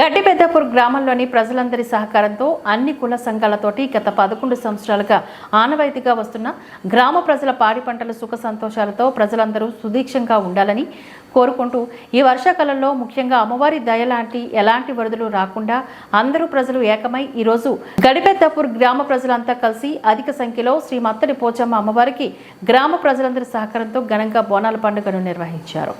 గడ్డిపెద్దపూర్ గ్రామంలోని ప్రజలందరి సహకారంతో అన్ని కుల సంఘాలతోటి గత పదకొండు సంవత్సరాలుగా ఆనవాయితీగా వస్తున్న గ్రామ ప్రజల పాడి పంటల సుఖ సంతోషాలతో ప్రజలందరూ సుదీక్షంగా ఉండాలని కోరుకుంటూ ఈ వర్షాకాలంలో ముఖ్యంగా అమ్మవారి దయ లాంటి ఎలాంటి వరదలు రాకుండా అందరూ ప్రజలు ఏకమై ఈరోజు గడిపెద్దపూర్ గ్రామ ప్రజలంతా కలిసి అధిక సంఖ్యలో శ్రీ మత్తడి పోచమ్మ అమ్మవారికి గ్రామ ప్రజలందరి సహకారంతో ఘనంగా బోనాల పండుగను నిర్వహించారు.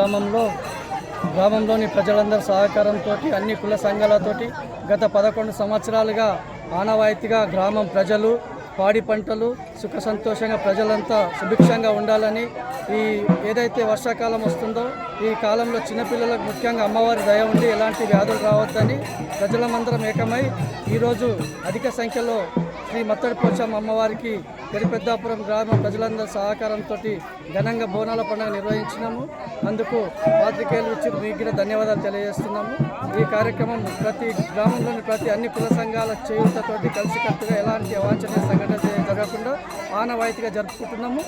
గ్రామంలో గ్రామంలోని ప్రజలందరి సహకారంతో అన్ని కుల సంఘాలతోటి గత పదకొండు సంవత్సరాలుగా ఆనవాయితీగా గ్రామం ప్రజలు పాడి పంటలు సుఖ సంతోషంగా ప్రజలంతా సుభిక్షంగా ఉండాలని ఈ ఏదైతే వర్షాకాలం వస్తుందో ఈ కాలంలో చిన్నపిల్లలకు ముఖ్యంగా అమ్మవారి దయ ఉండి ఎలాంటి వ్యాధులు రావద్దని ప్రజలమందరం ఏకమై ఈరోజు అధిక సంఖ్యలో శ్రీ మత్తడి పోచమ్మ అమ్మవారికి పెద్దపురం గ్రామ ప్రజలందరి సహకారంతో ఘనంగా బోనాల పండుగ నిర్వహించినాము. అందుకు పాత్రికేయులు ఇచ్చి మీకు ధన్యవాదాలు తెలియజేస్తున్నాము. ఈ కార్యక్రమం ప్రతి గ్రామంలోని ప్రతి అన్ని కుల సంఘాల చేయూతతోటి కలిసికట్టుగా ఎలాంటి అవాంఛనీయ సంఘటన జరగకుండా ఆనవాయితీగా జరుపుకుంటున్నాము.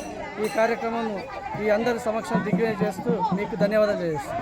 ఈ కార్యక్రమం ఈ అందరి సమక్షం దిగ్విజయం చేస్తూ మీకు ధన్యవాదాలు తెలియజేస్తున్నాము.